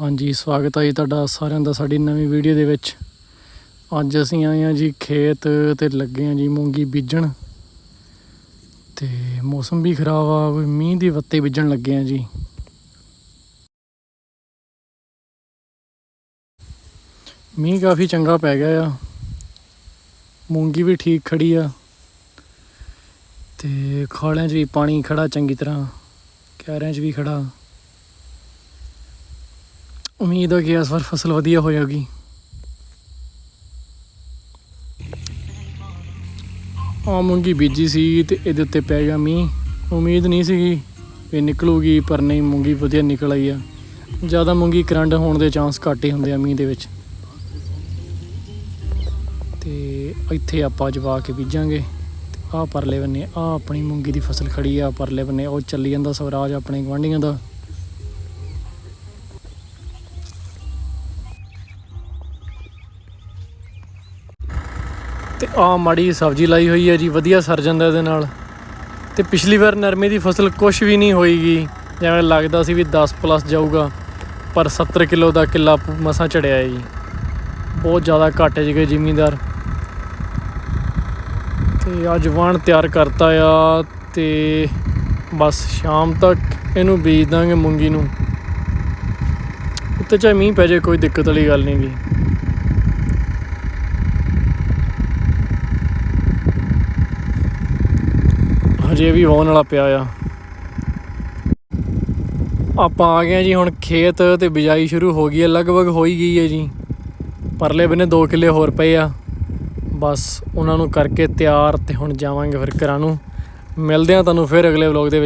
ਹਾਂਜੀ, ਸਵਾਗਤ ਹੈ ਜੀ ਤੁਹਾਡਾ ਸਾਰਿਆਂ ਦਾ ਸਾਡੀ ਨਵੀਂ ਵੀਡੀਓ ਦੇ ਵਿੱਚ। ਅੱਜ ਅਸੀਂ ਆਏ ਹਾਂ ਜੀ ਖੇਤ ਤੇ ਲੱਗੇ ਹਾਂ ਜੀ ਮੂੰਗੀ ਬੀਜਣ। ਤੇ ਮੌਸਮ ਵੀ ਖਰਾਬ ਆ ਮੀਂਹ ਦੀ ਵੱਤੇ ਬੀਜਣ ਲੱਗੇ ਹਾਂ ਜੀ। ਮੀਂਹ ਕਾਫੀ ਚੰਗਾ ਪੈ ਗਿਆ ਆ। ਮੂੰਗੀ ਵੀ ਠੀਕ ਖੜੀ ਆ। ਤੇ ਖਾਲਿਆਂ 'ਚ ਵੀ ਪਾਣੀ ਖੜਾ ਚੰਗੀ ਤਰ੍ਹਾਂ। ਕਿਆਰਿਆਂ 'ਚ ਵੀ ਖੜਾ। ਉਮੀਦ ਹੈ ਕਿ ਇਸ ਵਾਰ ਫਸਲ ਵਧੀਆ ਹੋ ਜਾਊਗੀ ਆ ਮੂੰਗੀ ਬੀਜੀ ਸੀ ਤੇ ਇਹਦੇ ਉੱਤੇ ਪੈ ਗਿਆ ਮੀਂਹ। ਉਮੀਦ ਨਹੀਂ ਸੀਗੀ ਵੀ ਨਿਕਲੂਗੀ, ਪਰ ਨਹੀਂ, ਮੂੰਗੀ ਵਧੀਆ ਨਿਕਲ ਆਈ ਆ। ਜ਼ਿਆਦਾ ਮੂੰਗੀ ਕਰੰਟ ਹੋਣ ਦੇ ਚਾਂਸ ਘੱਟ ਹੀ ਹੁੰਦੇ ਆ ਮੀਂਹ ਦੇ ਵਿੱਚ। ਤੇ ਇੱਥੇ ਆਪਾਂ ਜਵਾ ਕੇ ਬੀਜਾਂਗੇ। ਆ ਪਰਲੇ ਬੰਨੇ ਆ ਆਪਣੀ ਮੂੰਗੀ ਦੀ ਫਸਲ ਖੜੀ ਆ। ਪਰਲੇ ਬੰਨੇ, ਉਹ ਚੱਲੀ ਜਾਂਦਾ ਸਵਰਾਜ ਆਪਣੇ ਗਵਾਂਢੀਆਂ ਦਾ। ਤੇ ਆ ਮਾੜੀ ਸਬਜ਼ੀ ਲਾਈ ਹੋਈ ਹੈ ਜੀ, ਵਧੀਆ ਸਰ ਜਾਂਦਾ ਇਹਦੇ ਨਾਲ। ਤੇ ਪਿਛਲੀ ਵਾਰ ਨਰਮੇ ਦੀ ਫਸਲ ਕੁਝ ਵੀ ਨਹੀਂ ਹੋਈਗੀ। ਜਿਵੇਂ ਲੱਗਦਾ ਸੀ ਵੀ 10 ਪਲੱਸ ਜਾਊਗਾ, ਪਰ 70 ਕਿਲੋ ਦਾ ਕਿੱਲਾ ਮਸਾਂ ਚੜਿਆ ਜੀ। ਬਹੁਤ ਜ਼ਿਆਦਾ ਘੱਟ ਗਏ ਜ਼ਿਮੀਂਦਾਰ। ਤੇ ਅੱਜ ਵਾਣ ਤਿਆਰ ਕਰਤਾ ਆ ਤੇ ਬਸ ਸ਼ਾਮ ਤੱਕ ਇਹਨੂੰ ਬੀਜ ਦਾਂਗੇ ਮੂੰਗੀ ਨੂੰ। ਉੱਤੇ ਚਾਹੇ ਮੀਂਹ ਪੈ ਜਾਏ, ਕੋਈ ਦਿੱਕਤ ਵਾਲੀ ਗੱਲ ਨਹੀਂ ਗੀ। ਅਜੇ ਵੀ ਹੋਣ ਵਾਲਾ ਪਿਆ ਆ। ਆਪਾਂ ਆ ਗਏ ਜੀ, ਹੁਣ ਖੇਤ ਤੇ ਬਿਜਾਈ ਸ਼ੁਰੂ ਹੋ ਗਈ ਹੈ ਲਗਭਗ ਹੋਈ ਗਈ ਹੈ ਜੀ। ਪਰਲੇ ਬੰਨੇ 2 ਕਿੱਲੇ ਹੋਰ ਪਏ ਆ। ਬਸ ਉਹਨਾਂ ਨੂੰ ਕਰਕੇ ਤਿਆਰ ਤੇ ਹੁਣ ਜਾਵਾਂਗੇ ਫਿਰ ਘਰਾਂ ਨੂੰ। ਮਿਲਦੇ ਆ ਤੁਹਾਨੂੰ ਫਿਰ ਅਗਲੇ ਵਲੌਗ ਦੇ ਵਿੱਚ।